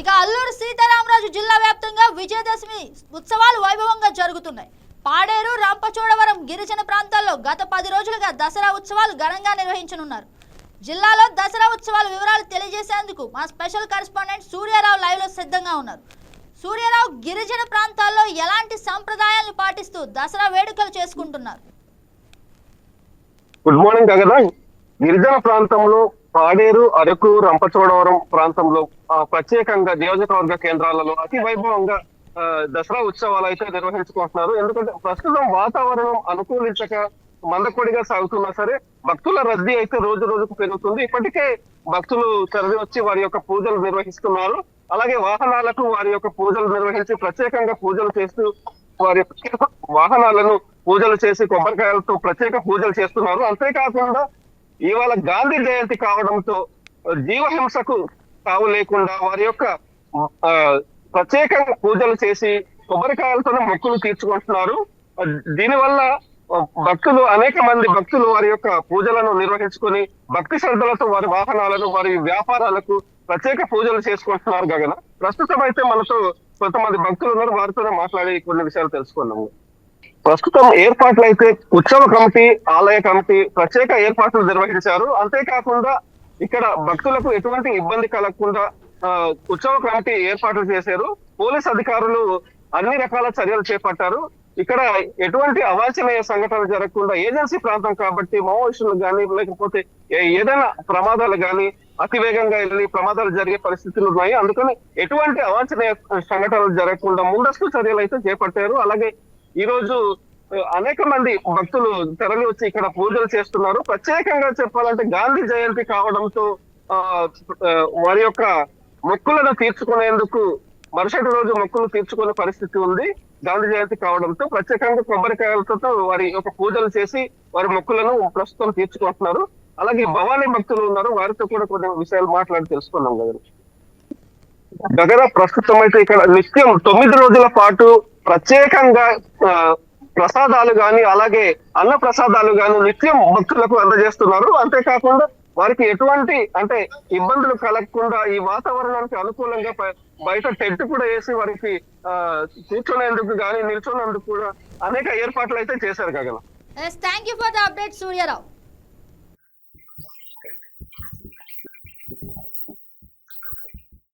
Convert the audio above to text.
ఇక అల్లూరు సీతారామరాజు జిల్లా వ్యాప్తంగా విజయదశమి ఉత్సవాలు వైభవంగా జరుగుతున్నాయి. పాడేరు రంపచోడవరం గిరిజన ప్రాంతాల్లో గత పది రోజులుగా దసరా ఉత్సవాలు ఘనంగా నిర్వహించనున్నారు. జిల్లాలో దసరా ఉత్సవాల వివరాలు తెలియజేసేందుకు మా స్పెషల్ కరెస్పాండెంట్ సూర్యారావు లైవ్లో సిద్ధంగా ఉన్నారు. సూర్యారావు గిరిజన ప్రాంతాల్లో ఎలాంటి సంప్రదాయాలను పాటిస్తూ దసరా వేడుకలు చేసుకుంటున్నారు? గుడ్ మార్నింగ్ గగన గిరిజన ప్రాంతంలో పాడేరు అరకు రంపచోడవరం ప్రాంతంలో ప్రత్యేకంగా నియోజకవర్గ కేంద్రాలలో అతి వైభవంగా దసరా ఉత్సవాలు అయితే నిర్వహించుకుంటున్నారు. ఎందుకంటే ప్రస్తుతం వాతావరణం అనుకూలించక మందకొడిగా సాగుతున్నా సరే భక్తుల రద్దీ అయితే రోజు రోజుకు పెరుగుతుంది. ఇప్పటికే భక్తులు తరలి వచ్చి వారి యొక్క పూజలు నిర్వహిస్తున్నారు. అలాగే వాహనాలకు వారి యొక్క పూజలు నిర్వహించి ప్రత్యేకంగా పూజలు చేస్తూ వారి యొక్క వాహనాలను పూజలు చేసి కొబ్బరికాయలతో ప్రత్యేక పూజలు చేస్తున్నారు. అంతేకాకుండా ఇవాళ గాంధీ జయంతి కావడంతో జీవహింసకు తావు లేకుండా వారి యొక్క ఆ, ప్రత్యేకంగా పూజలు చేసి కొబ్బరికాయలతోనే మొక్కులు తీర్చుకుంటున్నారు. దీనివల్ల భక్తులు అనేక మంది భక్తులు వారి యొక్క పూజలను నిర్వహించుకొని భక్తి శ్రద్ధలతో వారి వాహనాలను వారి వ్యాపారాలకు ప్రత్యేక పూజలు చేసుకుంటున్నారు గగన. ప్రస్తుతం అయితే మనతో కొంతమంది భక్తులు ఉన్నారు. వారితోనే మాట్లాడి కొన్ని విషయాలు తెలుసుకున్నాము ప్రస్తుతం ఏర్పాట్లు అయితే ఉత్సవ కమిటీ ఆలయ కమిటీ ప్రత్యేక ఏర్పాట్లు నిర్వహించారు. అంతేకాకుండా ఇక్కడ భక్తులకు ఎటువంటి ఇబ్బంది కలగకుండా ఉత్సవ కమిటీ ఏర్పాట్లు చేశారు. పోలీస్ అధికారులు అన్ని రకాల చర్యలు చేపట్టారు. ఇక్కడ ఎటువంటి అవాంఛనీయ సంఘటనలు జరగకుండా ఏజెన్సీ ప్రాంతం కాబట్టి మావోయిస్టులు కానీ లేకపోతే ఏదైనా ప్రమాదాలు కానీ అతి వేగంగా వెళ్ళి ప్రమాదాలు జరిగే పరిస్థితులు ఉన్నాయి. అందుకని ఎటువంటి అవాంఛనీయ సంఘటనలు జరగకుండా ముందస్తు చర్యలు అయితే చేపట్టారు. అలాగే ఈ రోజు అనేక మంది భక్తులు తరలి వచ్చి ఇక్కడ పూజలు చేస్తున్నారు. ప్రత్యేకంగా చెప్పాలంటే గాంధీ జయంతి కావడంతో ఆ వారి యొక్క మొక్కులను తీర్చుకునేందుకు మరుసటి రోజు మొక్కులు తీర్చుకునే పరిస్థితి ఉంది. గాంధీ జయంతి కావడంతో ప్రత్యేకంగా కొబ్బరికాయలతో వారి యొక్క పూజలు చేసి వారి మొక్కులను ప్రస్తుతం తీర్చుకుంటున్నారు. అలాగే భవానీ భక్తులు ఉన్నారు. వారితో కూడా కొన్ని విషయాలు మాట్లాడి తెలుసుకున్నాం కదా గగన ప్రస్తుతం అయితే ఇక్కడ నిత్యం తొమ్మిది రోజుల పాటు ప్రత్యేకంగా ఆ, ప్రసాదాలు గాని అలాగే అన్న ప్రసాదాలు గాని నిత్యం భక్తులకు అందజేస్తున్నారు. అంతేకాకుండా వారికి ఎటువంటి అంటే ఇబ్బందులు కలగకుండా ఈ వాతావరణానికి అనుకూలంగా బయట టెంట్ కూడా వేసి వారికి కూర్చునేందుకు గాని నిల్చునేందుకు కూడా అనేక ఏర్పాట్లు అయితే చేశారు Gagana. Thank you for the update Suryarao